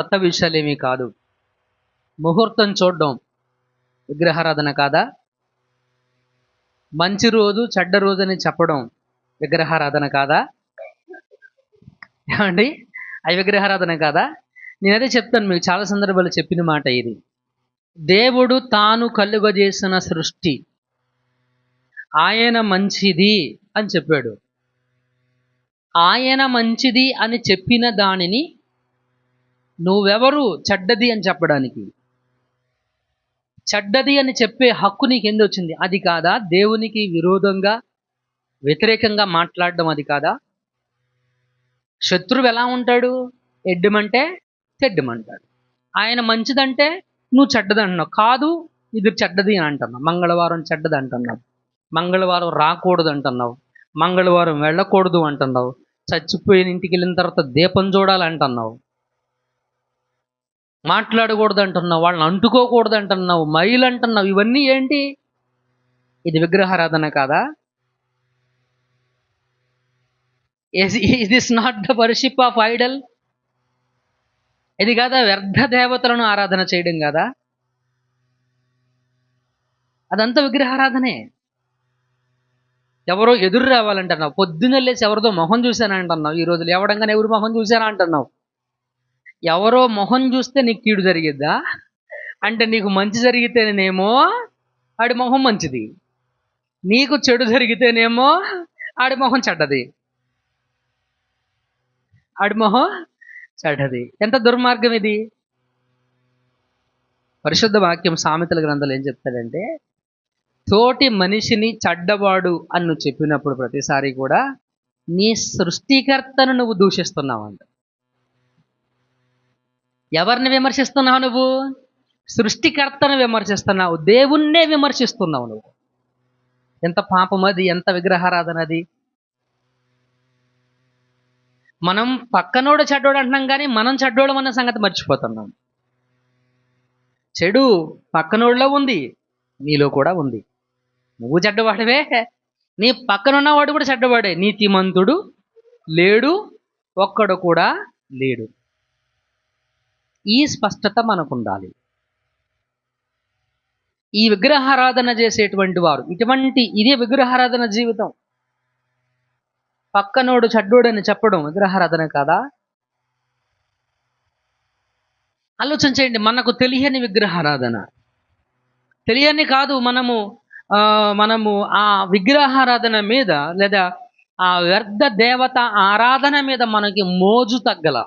కొత్త విషయాలు ఏమీ కాదు. ముహూర్తం చూడడం విగ్రహారాధన కాదా? మంచి రోజు చెడ్డ రోజు అని చెప్పడం విగ్రహారాధన కాదా? ఏమండి? అవి విగ్రహారాధన కాదా? నేనదే చెప్తాను మీకు చాలా సందర్భాలు చెప్పిన మాట ఇది. దేవుడు తాను కలుగజేసిన సృష్టి. ఆయన మంచిది అని చెప్పాడు. ఆయన మంచిది అని చెప్పిన దానిని నువ్వెవరు? చెడ్డది అని చెప్పడానికి. చెడ్డది అని చెప్పే హక్కు నీకు ఎందు వచ్చింది అది కాదా? దేవునికి విరోధంగా వ్యతిరేకంగా మాట్లాడడం అది కాదా? శత్రువు ఎలా ఉంటాడు? ఎడ్డమంటే తెడ్డమంటాడు ఆయన మంచిదంటే నువ్వు చెడ్డది అంటున్నావు కాదు ఇది చెడ్డది అని అంటున్నావు. మంగళవారం చెడ్డది అంటున్నావు మంగళవారం రాకూడదు అంటున్నావు మంగళవారం వెళ్ళకూడదు అంటున్నావు. చచ్చిపోయిన ఇంటికి వెళ్ళిన తర్వాత దీపం చూడాలంటున్నావు. మాట్లాడకూడదు అంటున్నావు వాళ్ళని అంటుకోకూడదు అంటున్నావు మైలు అంటున్నావు ఇవన్నీ ఏంటి? ఇది విగ్రహారాధన కాదా? Is this not the worship of idol ఇది కాదా వ్యర్థ దేవతలను ఆరాధన చేయడం కాదా? అదంతా విగ్రహారాధనే. ఎవరో ఎదురు రావాలంటున్నావు పొద్దున్న లేచి ఎవరిదో మొహం చూశానంటున్నావు ఈ రోజులు ఎవడంగానే ఎవరు మొహం చూశానా అంటున్నావు ఎవరో మొహం చూస్తే నీకు కీడు జరిగిద్దా? అంటే నీకు మంచి జరిగితేనేమో ఆడి మొహం మంచిది. నీకు చెడు జరిగితేనేమో ఆడి మొహం చెడ్డది. ఆడి మొహం చెడ్డది. ఎంత దుర్మార్గం ఇది? పరిశుద్ధ వాక్యం సామెతల గ్రంథాలు ఏం చెప్తాడంటే తోటి మనిషిని చెడ్డవాడు అని నువ్వు చెప్పినప్పుడు ప్రతిసారి కూడా నీ సృష్టికర్తను నువ్వు దూషిస్తున్నావంట. ఎవరిని విమర్శిస్తున్నావు నువ్వు? సృష్టికర్తను విమర్శిస్తున్నావు. దేవుణ్ణే విమర్శిస్తున్నావు నువ్వు. ఎంత పాపం అది ఎంత విగ్రహారాధన అది. మనం పక్కనోడు చెడ్డోడు అంటున్నాం కానీ మనం చెడ్డోడు అన్న సంగతి మర్చిపోతున్నాం. చెడు పక్కనోడిలో ఉంది నీలో కూడా ఉంది. నువ్వు చెడ్డవాడివే. నీ పక్కనున్నవాడు కూడా చెడ్డవాడే. నీతిమంతుడు లేడు ఒక్కడు కూడా లేడు. ఈ స్పష్టత మనకు ఉండాలి ఈ విగ్రహారాధన చేసేటువంటి వారు ఇటువంటి ఇదే విగ్రహారాధన జీవితం. పక్కనోడు చెడ్డోడు అని చెప్పడం విగ్రహారాధన కాదా? ఆలోచన చేయండి మనకు తెలియని విగ్రహారాధన. తెలియని కాదు మనము ఆ, మనము ఆ విగ్రహారాధన మీద లేదా ఆ వ్యర్థ దేవత ఆరాధన మీద మనకి మోజు తగ్గల.